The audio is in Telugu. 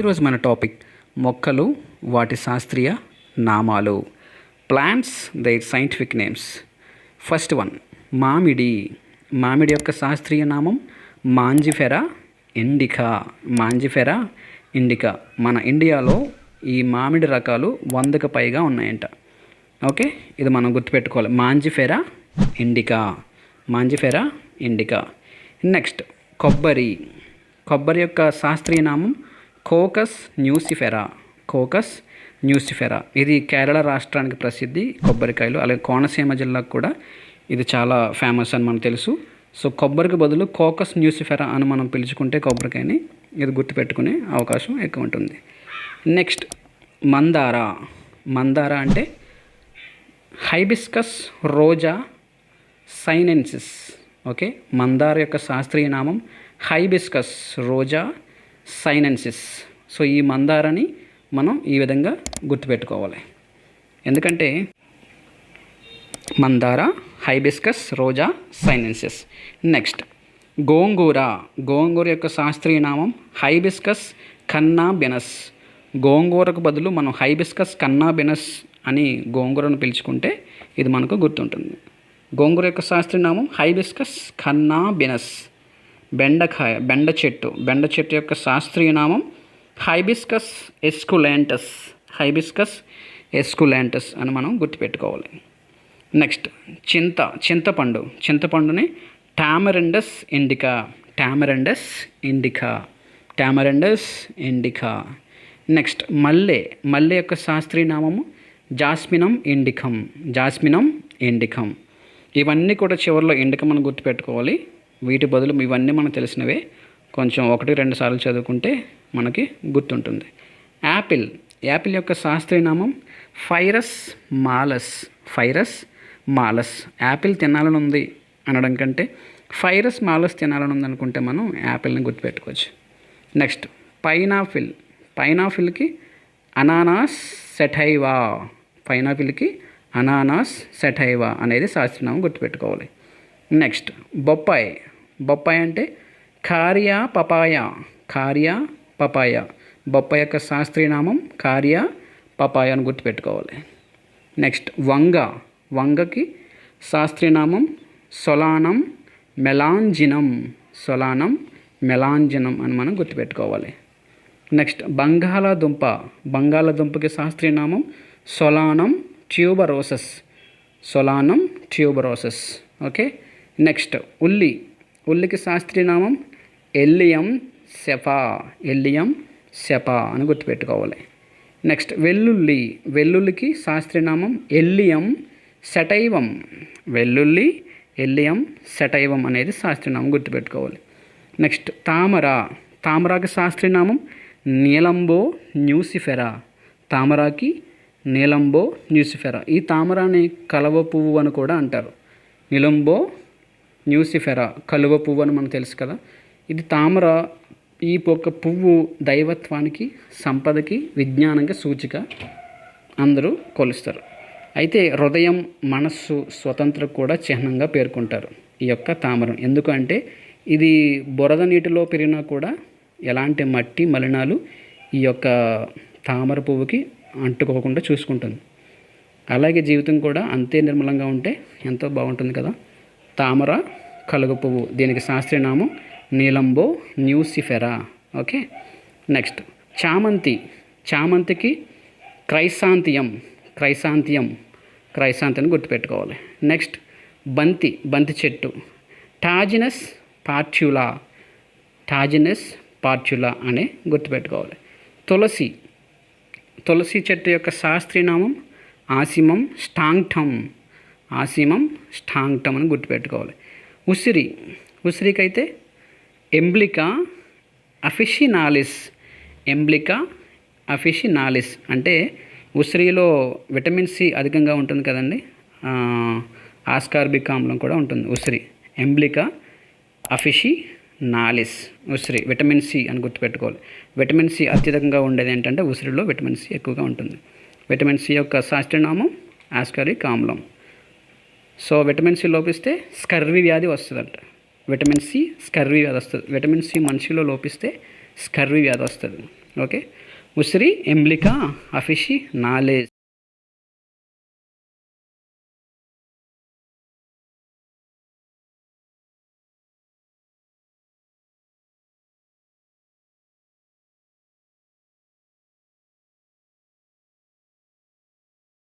ఈరోజు మన టాపిక్ మొక్కలు వాటి శాస్త్రీయ నామాలు. Plants their scientific names first one మామిడి. మామిడి యొక్క శాస్త్రీయ నామం మాంజిఫెరా ఇండికా. Mangifera indica. మన ఇండియాలో ఈ మామిడి రకాలు వందకు పైగా ఉన్నాయంట. ఓకే? ఇది మనం గుర్తుపెట్టుకోవాలి. Mangifera indica. Mangifera indica. Next కొబ్బరి. కొబ్బరి యొక్క శాస్త్రీయ నామం కోకస్ న్యూసిఫెరా. Coccus nucifera. ఇది కేరళ రాష్ట్రానికి ప్రసిద్ధి కొబ్బరికాయలు అలాగే కోనసీమ జిల్లాకు కూడా ఇది చాలా ఫేమస్ అని మనకు తెలుసు. సో కొబ్బరికి బదులు కోకస్ న్యూసిఫెరా అని మనం పిలుచుకుంటే కొబ్బరికాయని ఇది గుర్తుపెట్టుకునే అవకాశం ఎక్కువ ఉంటుంది. నెక్స్ట్ మందార. మందార అంటే హైబిస్కస్ రోజా సైనెన్సిస్. ఓకే? మందార యొక్క శాస్త్రీయ నామం హైబిస్కస్ రోజా సైనెన్సిస్. సో ఈ మందారని మనం ఈ విధంగా గుర్తుపెట్టుకోవాలి. ఎందుకంటే మందార హైబిస్కస్ రోజా సైనెన్సిస్. నెక్స్ట్ గోంగూర. గోంగూర యొక్క శాస్త్రీయ నామం హైబిస్కస్ కన్నా బెనస్ గోంగూరకు బదులు మనం హైబిస్కస్ కన్నా బెనస్ అని గోంగూరను పిలుచుకుంటే ఇది మనకు గుర్తుంటుంది. గోంగూర యొక్క శాస్త్రీయ నామం హైబిస్కస్ కన్నా బెనస్ బెండకాయ బెండ చెట్టు బెండ చెట్టు యొక్క శాస్త్రీయ నామం హైబిస్కస్ ఎస్కులాంటస్. హైబిస్కస్ ఎస్కులాంటస్ అని మనం గుర్తుపెట్టుకోవాలి. నెక్స్ట్ చింత చింతపండు. చింతపండుని Tamarindus indica. Tamarindus indica. Tamarindus indica. Next మల్లె. మల్లె యొక్క శాస్త్రీయ నామము జాస్మినం ఇండికం. జాస్మినం ఇండికం. ఇవన్నీ కూడా చివరిలో ఇండికం అని గుర్తుపెట్టుకోవాలి. వీటి బదులు ఇవన్నీ మనకు తెలిసినవే. కొంచెం ఒకటి రెండు సార్లు చదువుకుంటే మనకి గుర్తుంటుంది. యాపిల్. యాపిల్ యొక్క శాస్త్రీయ నామం Pyrus malus. Pyrus malus. Apple తినాలని ఉంది అనడం కంటే ఫైరస్ మాలస్ తినాలని ఉంది అనుకుంటే మనం యాపిల్ని గుర్తుపెట్టుకోవచ్చు. Next pineapple. పైనాపిల్కి అనానాస్ సెటైవా. పైనాపిల్కి అనానాస్ సెటైవా అనేది శాస్త్రనామం గుర్తుపెట్టుకోవాలి. నెక్స్ట్ బొప్పాయి. బొప్పాయి అంటే కార్య పపాయ. కార్య పపాయ. బొప్పాయి యొక్క శాస్త్రీయ నామం పపాయ అని గుర్తుపెట్టుకోవాలి. నెక్స్ట్ వంగ. వంగకి శాస్త్రీయనామం సొలానం మెలాంజినం. సొలానం మెలాంజనం అని మనం గుర్తుపెట్టుకోవాలి. నెక్స్ట్ బంగాళాదుంప. బంగాళాదుంపకి శాస్త్రీయనామం సొలానం ట్యూబరోసస్. సొలానం ట్యూబరోసస్. ఓకే నెక్స్ట్ ఉల్లి. ఉల్లికి శాస్త్రీయ నామం ఎల్లియం సెఫా. ఎల్లియం సెఫా అని గుర్తుపెట్టుకోవాలి. నెక్స్ట్ వెల్లుల్లి. వెల్లుల్లికి శాస్త్రీయ నామం ఎల్లియం సెటైవం. వెల్లుల్లి ఎల్లియం సెటైవం అనేది శాస్త్రీయ నామం గుర్తుపెట్టుకోవాలి. నెక్స్ట్ తామర. తామరాకి శాస్త్రీయ నామం నీలంబో న్యూసిఫెరా. తామరాకి నీలంబో న్యూసిఫెరా. ఈ తామరాని కలవ పువ్వు అని కూడా అంటారు. నిలంబో న్యూసిఫెరా కలువ పువ్వు అని మనకు తెలుసు కదా. ఇది తామర ఈ ఒక పువ్వు దైవత్వానికి సంపదకి విజ్ఞానంగా సూచిక. అందరూ కొలుస్తారు. అయితే హృదయం మనస్సు స్వతంత్ర కూడా చిహ్నంగా పేర్కొంటారు ఈ యొక్క తామరం ఎందుకంటే ఇది బురద నీటిలో పెరిగినా కూడా ఎలాంటి మట్టి మలినాలు ఈ యొక్క తామర పువ్వుకి అంటుకోకుండా చూసుకుంటుంది. అలాగే జీవితం కూడా అంతే నిర్మలంగా ఉంటే ఎంతో బాగుంటుంది కదా. తామర కలుగు పువ్వు. దీనికి శాస్త్రీయ నామం నీలంబో న్యూసిఫెరా. ఓకే? నెక్స్ట్ చామంతి. చామంతికి క్రైసాంతియం క్రైసాంతియం క్రైసాంతిని గుర్తుపెట్టుకోవాలి. నెక్స్ట్ బంతి. బంతి చెట్టు. టాజినస్ పార్చ్యులా టాజినస్ పార్చ్యులా అనే గుర్తుపెట్టుకోవాలి. తులసి. తులసి చెట్టు యొక్క శాస్త్రీయనామం ఆసిమం స్టాంగ్టమ్. ఆసీమం స్టాంగ్టమ్ అని గుర్తుపెట్టుకోవాలి. ఉసిరి ఉసిరికైతే ఎంబ్లికా అఫిషినాలిస్ ఎంబ్లికా అఫిషినాలిస్ అంటే ఉసిరిలో విటమిన్ సి అధికంగా ఉంటుంది కదండి. ఆస్కార్బిక్ ఆమ్లం కూడా ఉంటుంది ఉసిరి. ఎంబ్లికా అఫిషి నాలిస్ ఉసిరి విటమిన్ సి అని గుర్తుపెట్టుకోవాలి. విటమిన్ సి అత్యధికంగా ఉండేది ఏంటంటే ఉసిరిలో విటమిన్ సి ఎక్కువగా ఉంటుంది. విటమిన్ సి యొక్క శాస్త్రనామం ఆస్కారిక్ ఆమ్లం. సో విటమిన్ సి లోపిస్తే స్కర్వి వ్యాధి వస్తుందంట. విటమిన్ సి స్కర్వి వ్యాధి వస్తుంది. విటమిన్ సి మనిషిలో లోపిస్తే స్కర్వి వ్యాధి వస్తుంది. ఓకే? ఉసిరి ఎంబ్లికా అఫిషి నాలేజ్.